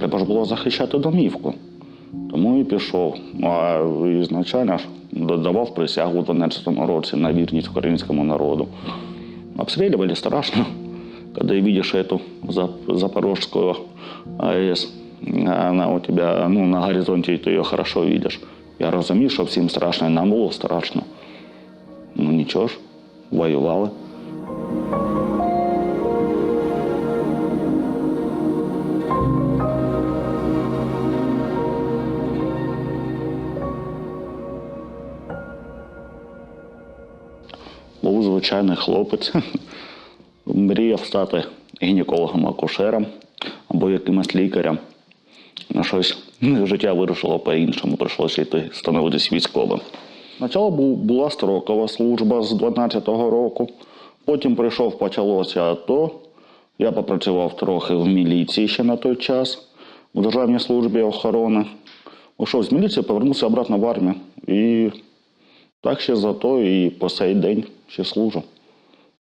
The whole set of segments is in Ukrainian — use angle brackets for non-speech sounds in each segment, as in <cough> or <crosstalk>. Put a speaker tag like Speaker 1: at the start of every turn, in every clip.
Speaker 1: Треба ж було захищати домівку. Тому і пішов. А ізначально ж давав присягу у 12-му році на вірність українському народу. Обстреливали страшно. Когда видишь эту Зап- Запорожскую АЭС, она у тебя ну, на горизонте, и ты ее хорошо видишь. Я розумію, що всім страшно, і нам було страшно. Ну нічого ж, воювали. Звичайний хлопець. <laughs> Мріяв стати гінекологом-акушером або якимось лікарем. На щось <laughs> життя вирішило по-іншому, прийшлося йти становитись військовим. Спочатку бу- була строкова служба з 12-го року, потім прийшов, почалося АТО. Я попрацював трохи в міліції ще на той час, в Державній службі охорони. Ушов з міліції, повернувся обратно в армію. І так ще за то і по сей день ще служу.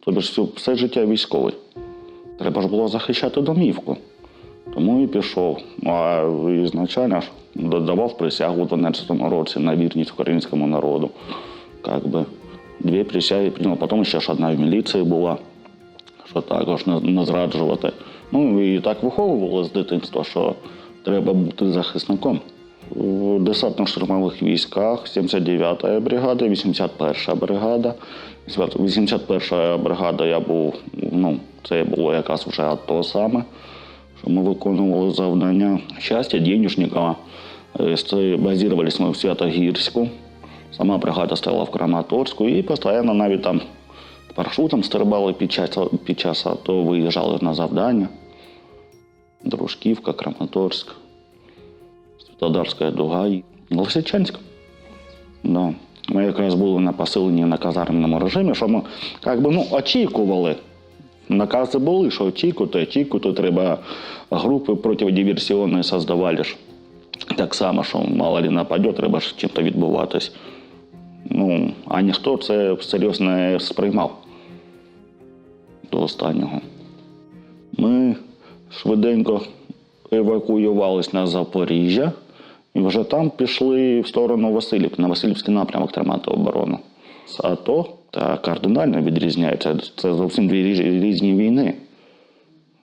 Speaker 1: Тобто ж все життя військовий. Треба ж було захищати домівку. Тому і пішов. А ізначально ж давав присягу у 12-му році на вірність українському народу. Как би дві присяги прийняв. Потім ще ж одна в міліції була, що також не зраджувати. Ну і так виховували з дитинства, що треба бути захисником. В десантно-штурмових військах 79-та бригада, 81-ша бригада. 81-ша бригада я був, ну, це було якраз вже АТО саме, що ми виконували завдання. Щастя, Денюшникова. Е, ми в Святогірську. Сама бригада стояла в Краматорську і постійно навіть там парашутом стрибали під час, під час АТО, виїжджали на завдання. Дружківка, Краматорськ. Світлодарська дуга і Лисичанськ. Да. Ми якраз були на посиленні на казарменому режимі, що ми як би, ну, очікували. Накази були, що очікувати, очікувати, треба групи протидиверсіонні создавали ж. Так само, що мало ли нападе, треба ж чим-то відбуватись. Ну, а ніхто це всерйоз не сприймав до останнього. Ми швиденько евакуювалися на Запоріжжя і вже там пішли в сторону Васильівки, на Васильівський напрямок тримати оборону. З АТО та кардинально відрізняється. Це зовсім дві різ- різні війни.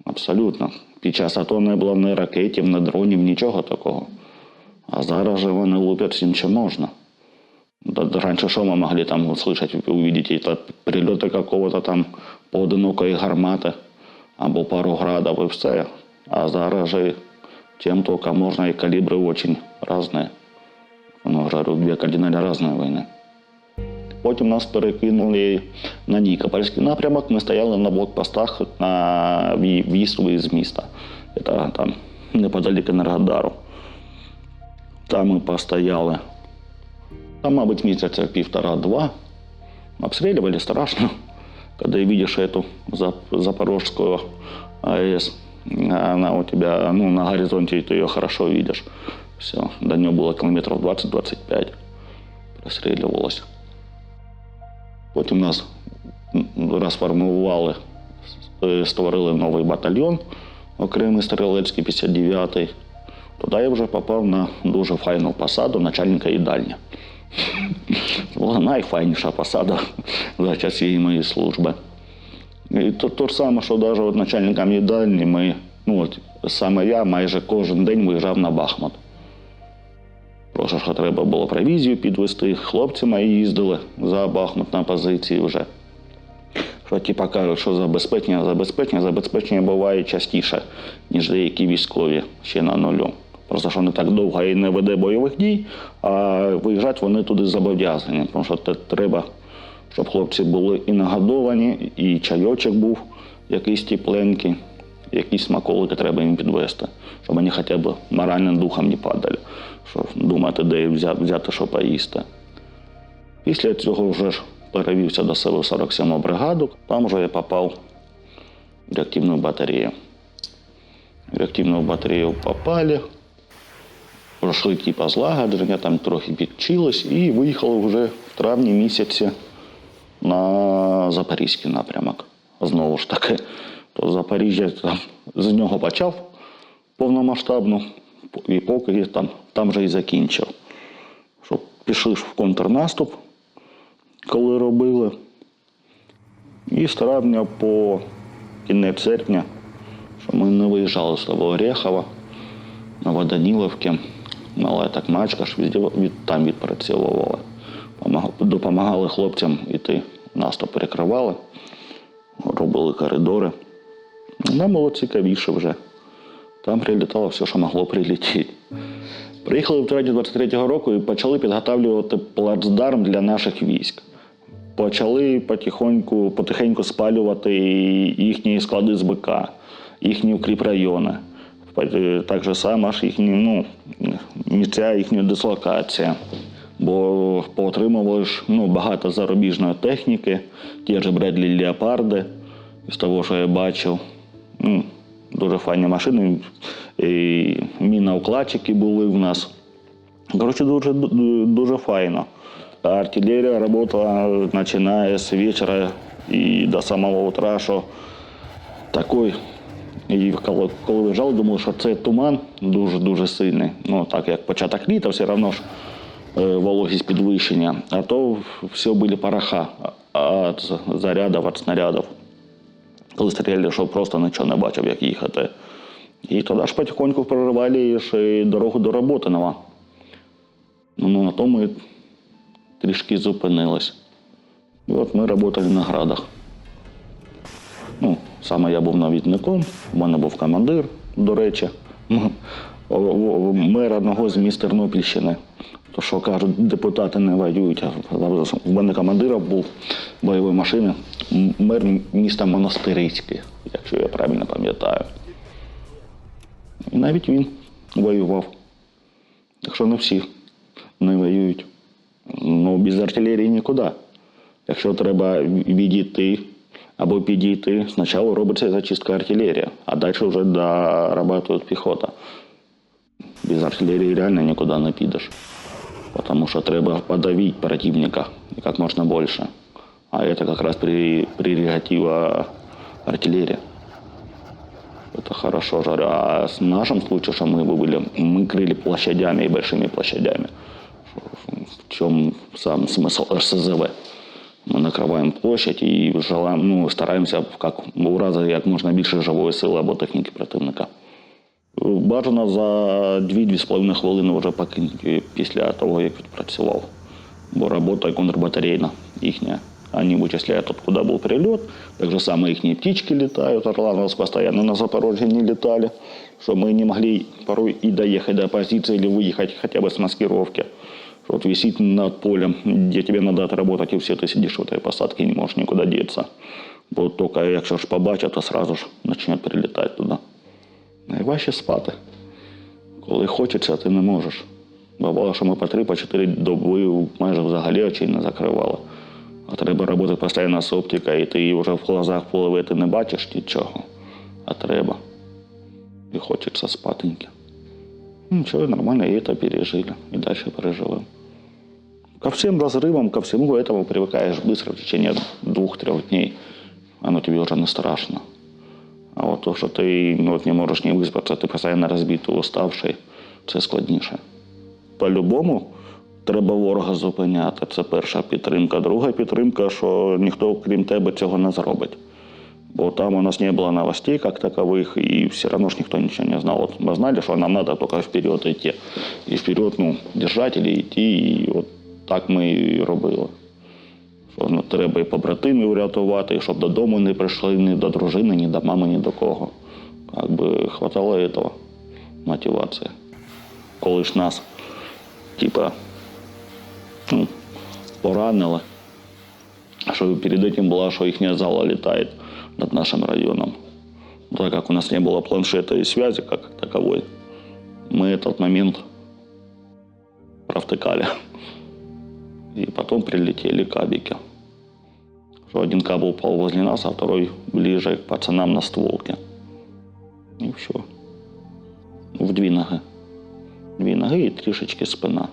Speaker 1: Абсолютно. Під час АТО не було ні ракетів, ні дронів, нічого такого. А зараз же вони лупять всім, що можна. Да, да раньше что мы могли там услышать, увидеть это прильоти какого-то там поодинокої гармати або пару градів і все. А зараз же чим тільки можна і калібри очень різні. Ну, говорю, дві кардинально різні війни. Потім нас перекинули на Нікопольський напрямок. Ми стояли на блокпостах на в'ї- в'їзд з міста. Це там неподалік Енергодару. Там ми постояли там, мабуть, месяца півтора-два. Обстреливали страшно. Когда видишь эту Зап- Запорожскую АЭС, она у тебя ну, на горизонте, и ты ее хорошо видишь. Все, до нее было километров 20-25. Прострілювалося. Потім нас розформували, е, створили новий батальйон, окремий стрілецький 59-й. Туди я вже попав на дуже файну посаду начальника їдальні. <laughs> Була найфайніша посада за час часів моєї служби. І то, то ж саме, що навіть от начальникам їдальні ми, ну от саме я майже кожен день виїжджав на Бахмут. Просто що треба було провізію підвести, хлопці мої їздили за Бахмут на позиції вже. Що типа кажуть, що забезпечення, забезпечення, забезпечення буває частіше, ніж деякі військові ще на нулю. Просто що не так довго і не веде бойових дій, а виїжджати вони туди зобов'язані. Тому що те треба, щоб хлопці були і нагодовані, і чайочок був якийсь тепленький, якісь смаколики треба їм підвести, щоб вони хоча б моральним духом не падали, щоб думати, де взяти, що поїсти. Після цього вже ж перевівся до себе 47-му бригаду. Там вже я попав в реактивну батарею. В реактивну батарею попали, пройшли типа злагодження, там трохи підчились і виїхали вже в травні місяці на Запорізький напрямок. Знову ж таки, то Запоріжжя там, з нього почав повномасштабну, і поки там, там же і закінчив. Щоб пішли в контрнаступ, коли робили. І з травня по кінець серпня, що ми не виїжджали з того Орехова, Новоданіловки, мала так мачка ж від, від, там відпрацьовували. Помага- Допомагали хлопцям іти, наступ перекривали, робили коридори. Нам було цікавіше вже. Там прилітало все, що могло прилетіти. Приїхали в травні 23-го року і почали підготовлювати плацдарм для наших військ. Почали потихоньку, потихеньку спалювати їхні склади з БК, їхні укріпрайони. Так же само ж їхні ну, місця їхньої дислокації. Бо поотримували ну, багато зарубіжної техніки, ті ж Бредлі Леопарди, з того, що я бачив. Ну, дуже файні машини. І міноукладчики були в нас. Коротше, дуже, дуже файно. Артилерія працювала починає з вечора і до самого утра, що такий. І коли, коли лежав, думав, що це туман дуже-дуже сильний. Ну, так як початок літа, все одно ж вологість підвищення. А то все були пороха від зарядів, від снарядів. Коли стріляли, що просто нічого не бачив, як їхати. І тоді ж потихоньку проривали і дорогу до роботи нова. Ну, на тому і трішки зупинились. І от ми працювали на градах. Ну, саме я був навідником, в мене був командир, до речі, мер одного з міст Тернопільщини. То що кажуть, депутати не воюють. В мене командира був бойової машини, мер міста Монастирицьке, якщо я правильно пам'ятаю. І навіть він воював. Так що не всі не воюють. Ну, без артилерії нікуди. Якщо треба відійти або підійти, спочатку робиться зачистка артилерії, а далі вже дорабатує піхота. Без артилерії реально нікуди не підеш. Тому що треба подавити противника як можна більше. А це якраз при, прерогатива артилерії. Это хорошо. Жарю. А в нашем случае, что мы бы были, мы крыли площадями и большими площадями. В чем сам смысл РСЗВ? Мы накриваємо площадь і желаємо, ну, стараємося як, уразити як можна більше живої сили або техніки противника. Бажано за 2-2,5 хвилини вже покинути після того, як відпрацював. Бо робота контрбатарейна їхня. Они вычисляют, откуда был прилет. Так же самое их птички летают. Орлановцы постоянно на Запорожье не летали. Что мы не могли порой и доехать до позиции или выехать хотя бы с маскировки. Что вот висит над полем, где тебе надо отработать, и все, ты сидишь в этой посадке и не можешь никуда деться. Вот только якщо ж побачать, то сразу ж почнуть прилітати туди. Найважче спати. Коли хочеться, ти не можеш. Бувало, що ми по три, по чотири доби майже взагалі очей не закривали. А треба робити постійно з оптикою, і ти вже в глазах половини ти не бачиш нічого. А треба. І хочеться спатеньки. Нічого, нормально, і це пережили. І далі переживемо. Ко всем разрывам, ко всему этому привыкаешь быстро, в течение двух-трех дней. Оно тебе уже не страшно. А от то, що ти ну, от не можеш не виспатися, ти постійно розбитий, уставший, це складніше. По-любому треба ворога зупиняти. Це перша підтримка. Друга підтримка, що ніхто, крім тебе, цього не зробить. Бо там у нас не было новостей как таковых, и все равно ж никто ничего не знал. Вот мы знали, что нам надо только вперед идти. И вперед, ну, держать или идти, і от так ми і робили. Що ну, треба і побратимів врятувати, і щоб додому не прийшли ні до дружини, ні до мами, ні до кого. Как би хватало этого мотивації. Коли ж нас, типа, ну, поранили, что перед этим была, что их зала летает над нашим районом. Но Так как у нас не было планшета и связи как таковой, мы этот момент провтыкали. И потом прилетели кабики. Один кабель упал возле нас, а второй ближе к пацанам на стволке. И все. В дві ноги. Дві ноги і трішечки спина.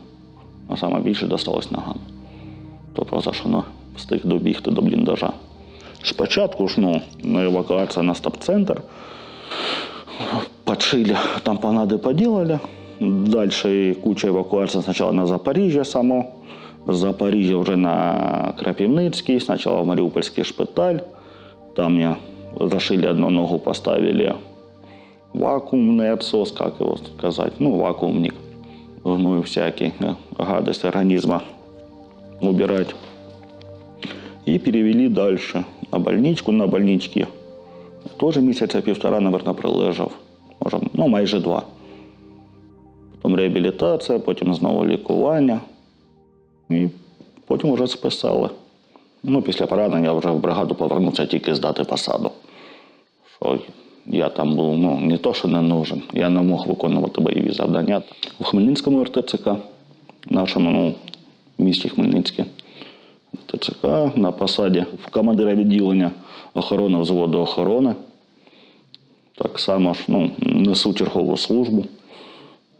Speaker 1: А саме більше досталось ногам. То просто що встиг добігти до бліндажа. Спочатку ж ну, евакуація на стоп-центр. подшили, там понады поделали. Дальше куча эвакуации сначала на Запоріжжя само, з Запоріжжя вже на Крапивницький, сначала в Маріупольський шпиталь. Там мне зашили одну ногу, поставили вакуумный отсос, как его сказать, ну, вакуумник. Ну и всякие э, гадость организма убирать. И перевели дальше на больничку, на больничке. Тоже місяця півтора, наверное, пролежав. Може, ну, майже два. Потім реабілітація, потім знову лікування. І потім вже списали. Ну, після поранення вже в бригаду повернувся тільки здати посаду. Що я там був ну, не то, що не нужен, я не мог виконувати бойові завдання. У Хмельницькому РТЦК, нашому ну, місті Хмельницьке. ТЦК на посаді в командира відділення охорони взводу охорони. Так само ж ну, несу чергову службу.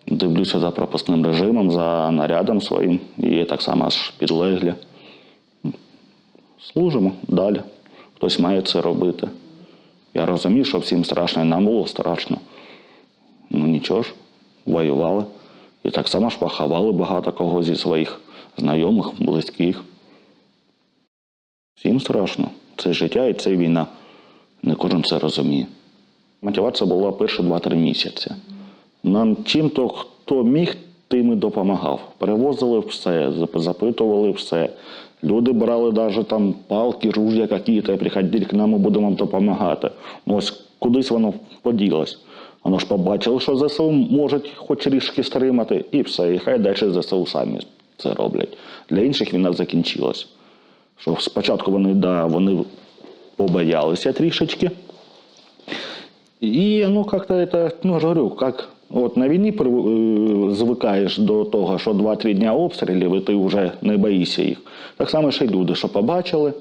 Speaker 1: Дивлюся за пропускним режимом, за нарядом своїм і так само ж підлеглі. Служимо далі. Хтось має це робити. Я розумію, що всім страшно, і нам було страшно. Ну нічого ж, воювали. І так само ж поховали багато кого зі своїх знайомих, близьких. Всім страшно. Це життя і це війна. Не кожен це розуміє. Мотивація була перші 2-3 місяці. Нам чим то хто міг, тим і допомагав. Перевозили все, запитували все. Люди брали навіть там палки, ружья якісь, приходили к нам, ми будемо допомагати. Ну ось кудись воно поділось. Воно ж побачило, що ЗСУ можуть хоч трішки стримати, і все. І хай далі ЗСУ самі це роблять. Для інших війна закінчилась. Що спочатку вони, да, вони побоялися трішечки. И, ну, как-то ну, говорю, как от на війні е, звикаєш до того, що 2-3 дня обстрілів, і ти вже не боїшся їх. Так само ще й люди, що побачили,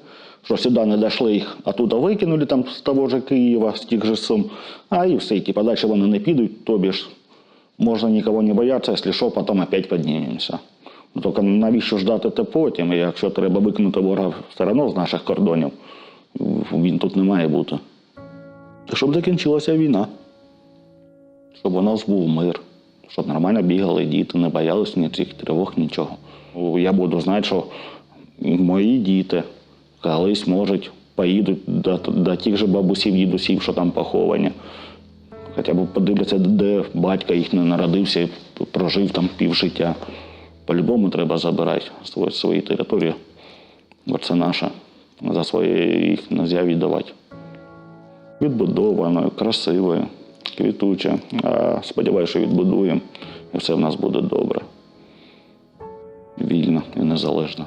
Speaker 1: що сюди не дійшли їх, а туди викинули там з того ж Києва, з тих же Сум, а і все, типа, далі вони не підуть, тобі ж можна нікого не боятися, якщо що, потім опять піднімемося. Ну, Тільки навіщо ждати те потім, якщо треба викинути ворога все одно з наших кордонів, він тут не має бути. Щоб закінчилася війна. Щоб у нас був мир, щоб нормально бігали діти, не боялися ні цих тривог, нічого. Я буду знати, що мої діти колись можуть поїдуть до, до тих же бабусів, дідусів, що там поховані. Хоча б подивляться, де батько їх не народився і прожив там півжиття. По-любому треба забирати свої, свої території. Бо це наше. За своє їх не можна віддавати відбудованою, красивою, квітуче. Сподіваюся, що відбудуємо, і все в нас буде добре. Вільно і незалежно.